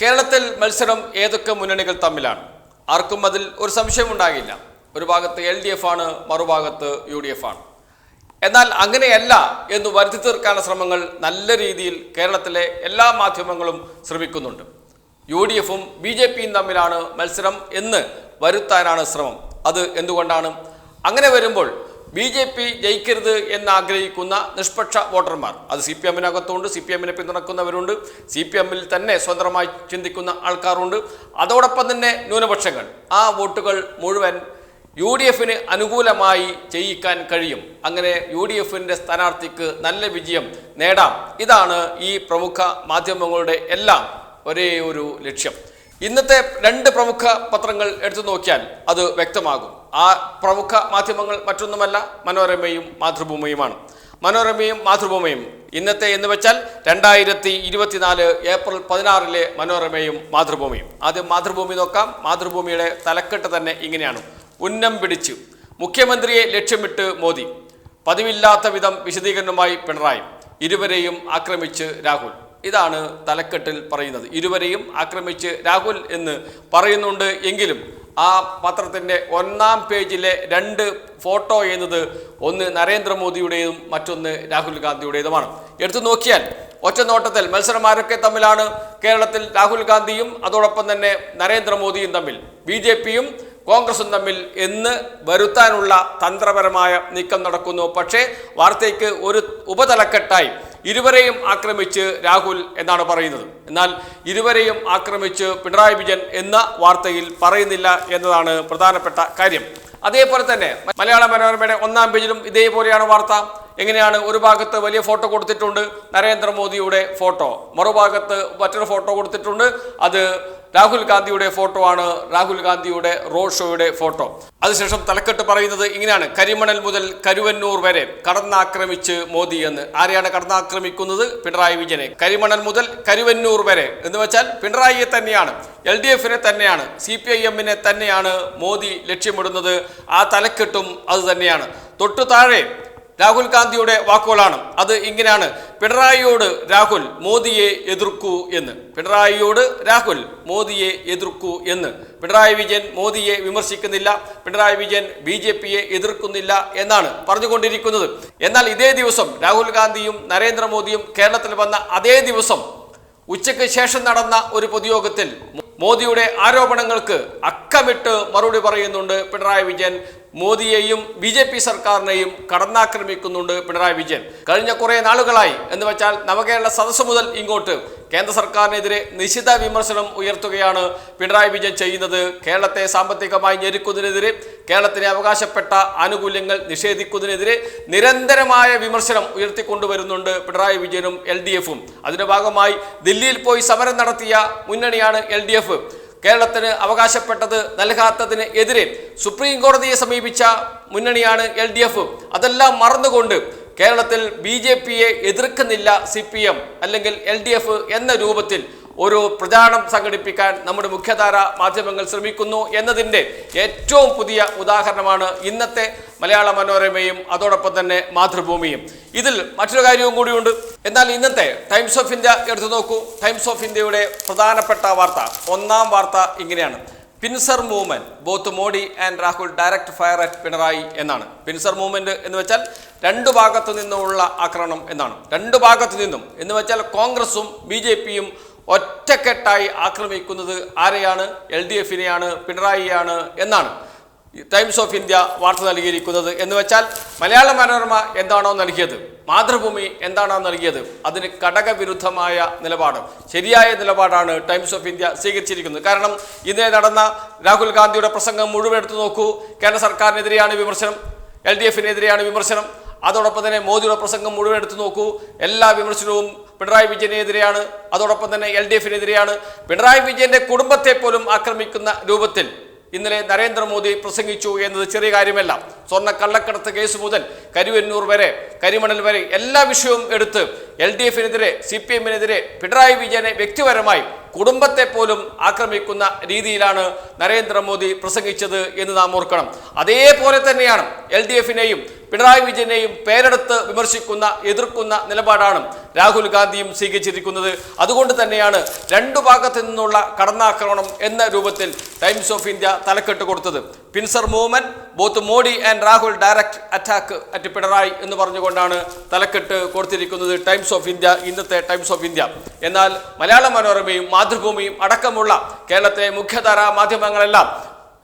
കേരളത്തിൽ മത്സരം ഏതൊക്കെ മുന്നണികൾ തമ്മിലാണ്? ആർക്കും അതിൽ ഒരു സംശയമുണ്ടാകില്ല ഒരു ഭാഗത്ത് എൽ ഡി എഫ് ആണ് മറുഭാഗത്ത് യു ഡി എഫ് ആണ്. എന്നാൽ അങ്ങനെയല്ല എന്ന് വരുത്തി തീർക്കാനുള്ള ശ്രമങ്ങൾ നല്ല രീതിയിൽ കേരളത്തിലെ എല്ലാ മാധ്യമങ്ങളും ശ്രമിക്കുന്നുണ്ട്. യു ഡി എഫും ബി ജെ പിയും തമ്മിലാണ് മത്സരം എന്ന് വരുത്താനാണ് ശ്രമം. അത് എന്തുകൊണ്ടാണ്? അങ്ങനെ വരുമ്പോൾ ബി ജെ പി ജയിക്കരുത് എന്നാഗ്രഹിക്കുന്ന നിഷ്പക്ഷ വോട്ടർമാർ. അത് സി പി എമ്മിനകത്തുണ്ട് സി പി എമ്മിനെ പിന്തുണക്കുന്നവരുണ്ട് സി പി എമ്മിൽ തന്നെ സ്വതന്ത്രമായി ചിന്തിക്കുന്ന ആൾക്കാരുണ്ട്. അതോടൊപ്പം തന്നെ ന്യൂനപക്ഷങ്ങൾ. ആ വോട്ടുകൾ മുഴുവൻ യു ഡി എഫിന് അനുകൂലമായി ചെയ്യിക്കാൻ കഴിയും. അങ്ങനെ യു ഡി എഫിന്റെ സ്ഥാനാർത്ഥിക്ക് നല്ല വിജയം നേടാം. ഇതാണ് ഈ പ്രമുഖ മാധ്യമങ്ങളുടെ എല്ലാം ഒരേ ഒരു ലക്ഷ്യം. ഇന്നത്തെ രണ്ട് പ്രമുഖ പത്രങ്ങൾ എടുത്തു നോക്കിയാൽ അത് വ്യക്തമാകും. ആ പ്രമുഖ മാധ്യമങ്ങൾ മറ്റൊന്നുമല്ല മനോരമയും മാതൃഭൂമിയുമാണ്. മനോരമയും മാതൃഭൂമിയും ഇന്നത്തെ എന്ന് വെച്ചാൽ രണ്ടായിരത്തി ഇരുപത്തിനാല് ഏപ്രിൽ പതിനാറിലെ മനോരമയും മാതൃഭൂമിയും. ആദ്യം മാതൃഭൂമി നോക്കാം. മാതൃഭൂമിയുടെ തലക്കെട്ട് തന്നെ ഇങ്ങനെയാണ്. ഉന്നം പിടിച്ചു. മുഖ്യമന്ത്രിയെ ലക്ഷ്യമിട്ട് മോദി. പതിവില്ലാത്ത വിധം വിശദീകരണവുമായി പിണറായി. ഇരുവരെയും ആക്രമിച്ച് രാഹുൽ. ഇതാണ് തലക്കെട്ടിൽ പറയുന്നത്. ഇരുവരെയും ആക്രമിച്ച് രാഹുൽ എന്ന് പറയുന്നുണ്ട് എങ്കിലും ആ പത്രത്തിന്റെ ഒന്നാം പേജിലെ രണ്ട് ഫോട്ടോ എന്നത് ഒന്ന് നരേന്ദ്രമോദിയുടേതും മറ്റൊന്ന് രാഹുൽ ഗാന്ധിയുടേതുമാണ്. എടുത്തു നോക്കിയാൽ ഒറ്റ നോട്ടത്തിൽ മത്സരമാരൊക്കെ തമ്മിലാണ് കേരളത്തിൽ രാഹുൽ ഗാന്ധിയും അതോടൊപ്പം തന്നെ നരേന്ദ്രമോദിയും തമ്മിൽ. ബി ജെ പിയും കോൺഗ്രസും തമ്മിൽ എന്ന് വരുത്താനുള്ള തന്ത്രപരമായ നീക്കം നടക്കുന്നു. പക്ഷേ വാർത്തയ്ക്ക് ഒരു ഉപതലക്കെട്ടായി. ഇരുവരെയും ആക്രമിച്ച് രാഹുൽ എന്നാണ് പറയുന്നത്. എന്നാൽ ഇരുവരെയും ആക്രമിച്ച് പിണറായി വിജയൻ എന്ന വാർത്തയിൽ പറയുന്നില്ല എന്നതാണ് പ്രധാനപ്പെട്ട കാര്യം. അതേപോലെ തന്നെ മലയാള മനോരമയുടെ ഒന്നാം പേജിലും ഇതേപോലെയാണ് വാർത്ത. എങ്ങനെയാണ് ഒരു ഭാഗത്ത് വലിയ ഫോട്ടോ കൊടുത്തിട്ടുണ്ട് നരേന്ദ്രമോദിയുടെ ഫോട്ടോ മറുഭാഗത്ത് മറ്റൊരു ഫോട്ടോ കൊടുത്തിട്ടുണ്ട്. അത് രാഹുൽ ഗാന്ധിയുടെ ഫോട്ടോ ആണ് രാഹുൽ ഗാന്ധിയുടെ റോഡ് ഷോയുടെ ഫോട്ടോ. അതിനുശേഷം തലക്കെട്ട് പറയുന്നത് ഇങ്ങനെയാണ്. കരിമണൽ മുതൽ കരുവന്നൂർ വരെ കടന്നാക്രമിച്ച് മോദി എന്ന്. ആരെയാണ് കടന്നാക്രമിക്കുന്നത്? പിണറായി വിജയനെ. കരിമണൽ മുതൽ കരുവന്നൂർ വരെ. എന്ന് വെച്ചാൽ പിണറായിയെ തന്നെയാണ് എൽ ഡി എഫിനെ തന്നെയാണ് സി പി ഐ എമ്മിനെ തന്നെയാണ് മോദി ലക്ഷ്യമിടുന്നത്. ആ തലക്കെട്ടും അത് തന്നെയാണ്. തൊട്ടു താഴെ രാഹുൽ ഗാന്ധിയുടെ വാക്കുകളാണ്. അത് ഇങ്ങനെയാണ്. പിണറായിയോട് രാഹുൽ മോദിയെ എതിർക്കൂ എന്ന്. പിണറായിയോട് രാഹുൽ മോദിയെ എതിർക്കൂ എന്ന്. പിണറായി വിജയൻ മോദിയെ വിമർശിക്കുന്നില്ല. പിണറായി വിജയൻ ബി ജെ പിയെ എതിർക്കുന്നില്ല എന്നാണ് പറഞ്ഞുകൊണ്ടിരിക്കുന്നത്. എന്നാൽ ഇതേ ദിവസം രാഹുൽ ഗാന്ധിയും നരേന്ദ്രമോദിയും കേരളത്തിൽ വന്ന അതേ ദിവസം ഉച്ചയ്ക്ക് ശേഷം നടന്ന ഒരു പൊതുയോഗത്തിൽ മോദിയുടെ ആരോപണങ്ങൾക്ക് അക്കമിട്ട് മറുപടി പറയുന്നുണ്ട് പിണറായി വിജയൻ. മോദിയെയും ബി ജെ പി സർക്കാരിനെയും കടന്നാക്രമിക്കുന്നുണ്ട് പിണറായി വിജയൻ. കഴിഞ്ഞ കുറേ നാളുകളായി എന്ന് വെച്ചാൽ നവകേരള സദസ്സ് മുതൽ ഇങ്ങോട്ട് കേന്ദ്ര സർക്കാരിനെതിരെ നിശിത വിമർശനം ഉയർത്തുകയാണ് പിണറായി വിജയൻ ചെയ്യുന്നത്. കേരളത്തെ സാമ്പത്തികമായി ഞെരുക്കുന്നതിനെതിരെ കേരളത്തിന് അവകാശപ്പെട്ട ആനുകൂല്യങ്ങൾ നിഷേധിക്കുന്നതിനെതിരെ നിരന്തരമായ വിമർശനം ഉയർത്തിക്കൊണ്ടുവരുന്നുണ്ട് പിണറായി വിജയനും എൽ ഡി എഫും. അതിന്റെ ഭാഗമായി ദില്ലിയിൽ പോയി സമരം നടത്തിയ മുന്നണിയാണ് എൽ ഡി എഫ്. കേരളത്തിന് അവകാശപ്പെട്ടത് നൽകാത്തതിന് എതിരെ സുപ്രീം കോടതിയെ സമീപിച്ച മുന്നണിയാണ് എൽ ഡി എഫ്. അതെല്ലാം മറന്നുകൊണ്ട് കേരളത്തിൽ ബി ജെ പിയെ എതിർക്കുന്നില്ല സി പി എം അല്ലെങ്കിൽ എൽ ഡി എഫ് എന്ന രൂപത്തിൽ ഒരു പ്രചാരണം സംഘടിപ്പിക്കാൻ നമ്മുടെ മുഖ്യധാര മാധ്യമങ്ങൾ ശ്രമിക്കുന്നു എന്നതിന്റെ ഏറ്റവും പുതിയ ഉദാഹരണമാണ് ഇന്നത്തെ മലയാള മനോരമയും അതോടൊപ്പം തന്നെ മാതൃഭൂമിയും. ഇതിൽ മറ്റൊരു കാര്യവും കൂടിയുണ്ട്. എന്നാൽ ഇന്നത്തെ ടൈംസ് ഓഫ് ഇന്ത്യ എടുത്തു നോക്കൂ. ടൈംസ് ഓഫ് ഇന്ത്യയുടെ പ്രധാനപ്പെട്ട വാർത്ത ഒന്നാം വാർത്ത ഇങ്ങനെയാണ്. Pincer movement both Modi and Rahul direct fire at Pinarayi എന്നാണ്. പിൻസർ മൂവ്മെന്റ് എന്ന് വെച്ചാൽ രണ്ട് ഭാഗത്തു നിന്നുമുള്ള ആക്രമണം എന്നാണ്. രണ്ട് ഭാഗത്തു നിന്നും എന്ന് വെച്ചാൽ കോൺഗ്രസും ബി ജെ പിയും ഒറ്റക്കെട്ടായി ആക്രമിക്കുന്നത് ആരെയാണ്? എൽ ഡി എഫിനെയാണ് പിണറായിയാണ് എന്നാണ് ടൈംസ് ഓഫ് ഇന്ത്യ വാർത്ത നൽകിയിരിക്കുന്നത്. എന്ന് വെച്ചാൽ മലയാള മനോരമ എന്താണോ നൽകിയത് മാതൃഭൂമി എന്താണോ നൽകിയത് അതിന് ഘടകവിരുദ്ധമായ നിലപാട് ശരിയായ നിലപാടാണ് ടൈംസ് ഓഫ് ഇന്ത്യ സ്വീകരിച്ചിരിക്കുന്നത്. കാരണം ഇന്നലെ നടന്ന രാഹുൽ ഗാന്ധിയുടെ പ്രസംഗം മുഴുവൻ എടുത്തു നോക്കൂ. കേന്ദ്ര സർക്കാരിനെതിരെയാണ് വിമർശനം എൽ ഡി എഫിനെതിരെയാണ് വിമർശനം. അതോടൊപ്പം തന്നെ മോദിയുടെ പ്രസംഗം മുഴുവൻ എടുത്തു നോക്കൂ. എല്ലാ വിമർശനവും പിണറായി വിജയനെതിരെയാണ് അതോടൊപ്പം തന്നെ എൽ ഡി എഫിനെതിരെയാണ് പിണറായി വിജയന്റെ കുടുംബത്തെ പോലും ആക്രമിക്കുന്ന രൂപത്തിൽ ഇന്നലെ നരേന്ദ്രമോദി പ്രസംഗിച്ചു എന്നത് ചെറിയ കാര്യമല്ല. സ്വർണ കള്ളക്കടത്ത് കേസ് മുതൽ കരുവന്നൂർ വരെ കരിമണൽ വരെ എല്ലാ വിഷയവും എടുത്ത് എൽ ഡി എഫിനെതിരെ സി പി എമ്മിനെതിരെ പിണറായി വിജയനെ വ്യക്തിപരമായി കുടുംബത്തെ പോലും ആക്രമിക്കുന്ന രീതിയിലാണ് നരേന്ദ്രമോദി പ്രസംഗിച്ചത് എന്ന് നാം ഓർക്കണം. അതേപോലെ തന്നെയാണ് എൽ ഡി എഫിനെയും പിണറായി വിജയനെയും പേരെടുത്ത് വിമർശിക്കുന്ന എതിർക്കുന്ന നിലപാടാണ് രാഹുൽ ഗാന്ധിയും സ്വീകരിച്ചിരിക്കുന്നത്. അതുകൊണ്ട് തന്നെയാണ് രണ്ടു ഭാഗത്തു നിന്നുള്ള കടന്നാക്രമണം എന്ന രൂപത്തിൽ ടൈംസ് ഓഫ് ഇന്ത്യ തലക്കെട്ട് കൊടുത്തത്. Pincer movement both Modi and Rahul direct attack at Pinarayi എന്ന് പറഞ്ഞുകൊണ്ടാണ് തലക്കെട്ട് കൊടുത്തിരിക്കുന്നത് ടൈംസ് ഓഫ് ഇന്ത്യ ഇന്നത്തെ ടൈംസ് ഓഫ് ഇന്ത്യ. എന്നാൽ മലയാള മനോരമയും മാതൃഭൂമിയും അടക്കമുള്ള കേരളത്തിലെ മുഖ്യധാരാ മാധ്യമങ്ങളെല്ലാം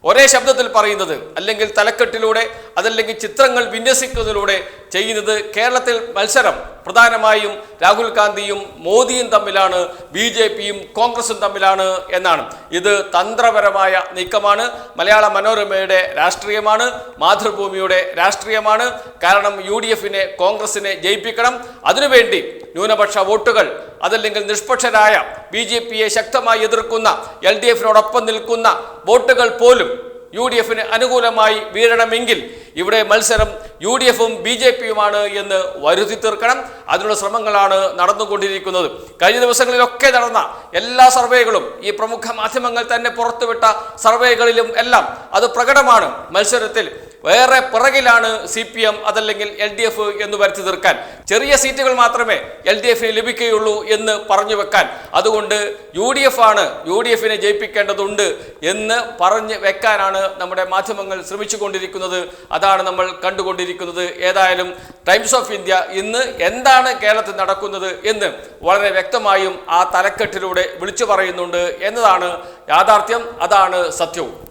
ഒരേ ശബ്ദത്തിൽ പറയുന്നത് അല്ലെങ്കിൽ തലക്കെട്ടിലൂടെ അതല്ലെങ്കിൽ ചിത്രങ്ങൾ വിന്യസിക്കുന്നതിലൂടെ ചെയ്യുന്നത് കേരളത്തിൽ മത്സരം. പ്രധാനമായും രാഹുൽ ഗാന്ധിയും മോദിയും തമ്മിലാണ് ബി ജെ പിയും കോൺഗ്രസും തമ്മിലാണ് എന്നാണ്. ഇത് തന്ത്രപരമായ നീക്കമാണ്. മലയാള മനോരമയുടെ രാഷ്ട്രീയമാണ് മാതൃഭൂമിയുടെ രാഷ്ട്രീയമാണ്. കാരണം യു ഡി എഫിനെ കോൺഗ്രസിനെ ജയിപ്പിക്കണം. അതിനുവേണ്ടി ന്യൂനപക്ഷ വോട്ടുകൾ അതല്ലെങ്കിൽ നിഷ്പക്ഷരായ ബി ജെ പിയെ ശക്തമായി എതിർക്കുന്ന എൽ ഡി എഫിനോടൊപ്പം നിൽക്കുന്ന വോട്ടുകൾ പോലും യു ഡി എഫിന് അനുകൂലമായി വീഴണമെങ്കിൽ ഇവിടെ മത്സരം യു ഡി എഫും ബി ജെ പിയുമാണ് എന്ന് വരുത്തി തീർക്കണം. അതിനുള്ള ശ്രമങ്ങളാണ് നടന്നുകൊണ്ടിരിക്കുന്നത്. കഴിഞ്ഞ ദിവസങ്ങളിലൊക്കെ നടന്ന എല്ലാ സർവേകളും ഈ പ്രമുഖ മാധ്യമങ്ങൾ തന്നെ പുറത്തുവിട്ട സർവേകളിലും എല്ലാം അത് പ്രകടമാണ് മത്സരത്തിൽ വേറെ പിറകിലാണ് സി പി എം അതല്ലെങ്കിൽ എൽ ഡി എഫ് എന്ന് വരുത്തി തീർക്കാൻ. ചെറിയ സീറ്റുകൾ മാത്രമേ എൽ ഡി എഫിന് ലഭിക്കുകയുള്ളൂ എന്ന് പറഞ്ഞു വെക്കാൻ. അതുകൊണ്ട് യു ഡി എഫ് ആണ് യു ഡി എഫിനെ ജയിപ്പിക്കേണ്ടതുണ്ട് എന്ന് പറഞ്ഞ് വെക്കാനാണ് നമ്മുടെ മാധ്യമങ്ങൾ ശ്രമിച്ചുകൊണ്ടിരിക്കുന്നത്. അതാണ് നമ്മൾ കണ്ടുകൊണ്ടിരിക്കുന്നത്. ഏതായാലും ടൈംസ് ഓഫ് ഇന്ത്യ ഇന്ന് എന്താണ് കേരളത്തിൽ നടക്കുന്നത് എന്ന് വളരെ വ്യക്തമായും ആ തലക്കെട്ടിലൂടെ വിളിച്ചു പറയുന്നുണ്ട് എന്നതാണ് യാഥാർത്ഥ്യം. അതാണ് സത്യവും.